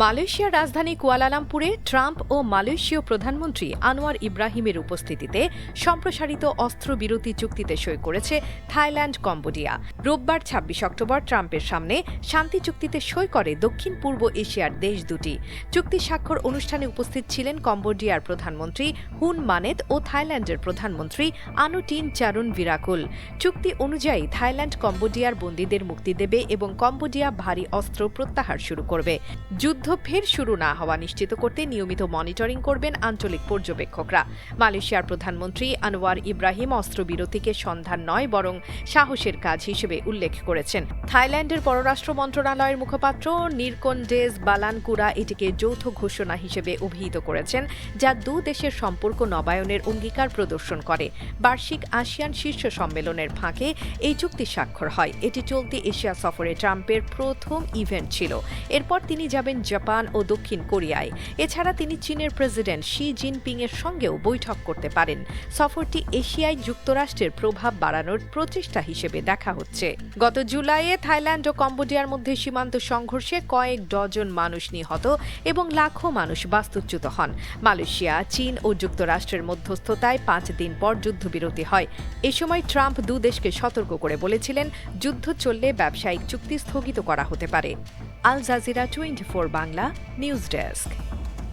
মালয়েশিয়ার রাজধানী কুয়ালালামপুরে ট্রাম্প ও মালয়েশীয় প্রধানমন্ত্রী আনোয়ার ইব্রাহিমের উপস্থিতিতে সম্প্রসারিত অস্ত্রবিরতি চুক্তিতে সই করেছে থাইল্যান্ড, কম্বোডিয়া। রোববার ছাব্বিশ অক্টোবর ট্রাম্পের সামনে শান্তি চুক্তিতে সই করে দক্ষিণ পূর্ব এশিয়ার দেশ দুটি। চুক্তি স্বাক্ষর অনুষ্ঠানে উপস্থিত ছিলেন কম্বোডিয়ার প্রধানমন্ত্রী হুন মানেত ও থাইল্যান্ডের প্রধানমন্ত্রী আনুটিন চারুন বিরাকুল চুক্তি অনুযায়ী থাইল্যান্ড, কম্বোডিয়ার বন্দীদের মুক্তি দেবে এবং কম্বোডিয়া ভারী অস্ত্র প্রত্যাহার শুরু করবে। যুদ্ধ ফের শুরু না হওয়া নিশ্চিত করতে নিয়মিত মনিটরিং করবেন আঞ্চলিক পর্যবেক্ষকরা। মালয়েশিয়ার প্রধানমন্ত্রী আনোয়ার ইব্রাহিম অস্ত্রবিরতিকে সন্ধান নয়, বরং সাহসের কাজ হিসেবে উল্লেখ করেছেন। থাইল্যান্ডের পররাষ্ট্র মন্ত্রণালয়ের মুখপাত্র নিরকন ডেজ বালানকুরা এটিকে যৌথ ঘোষণা হিসেবে অভিহিত করেছেন, যা দু দেশের সম্পর্ক নবায়নের অঙ্গীকার প্রদর্শন করে। বার্ষিক আসিয়ান শীর্ষ সম্মেলনের ফাঁকে এই চুক্তি স্বাক্ষর হয়। এটি চলতি এশিয়া সফরে ট্রাম্পের প্রথম ইভেন্ট ছিল। এরপর তিনি যাবেন জাপান ও দক্ষিণ কোরিয়ায়। এছাড়া তিনি চীনের প্রেসিডেন্ট শি জিনপিং এর সঙ্গেও বৈঠক করতে পারেন। সফরটি এশিয়ায় যুক্তরাষ্ট্রের প্রভাব বাড়ানোর প্রচেষ্টা হিসেবে দেখা হচ্ছে। গত জুলাইয়ে থাইল্যান্ড ও কম্বোডিয়ার মধ্যে সীমান্ত সংঘর্ষে কয়েক ডজন মানুষ নিহত এবং লাখো মানুষ বাস্তুচ্যুত হন। মালয়েশিয়া, চীন ও যুক্তরাষ্ট্রের মধ্যস্থতায় পাঁচ দিন পর যুদ্ধবিরতি হয়। এ সময় ট্রাম্প দু দেশকে সতর্ক করে বলেছিলেন, যুদ্ধ চললে ব্যবসায়িক চুক্তি স্থগিত করা হতে পারে। Al Jazeera twenty four Bangla news desk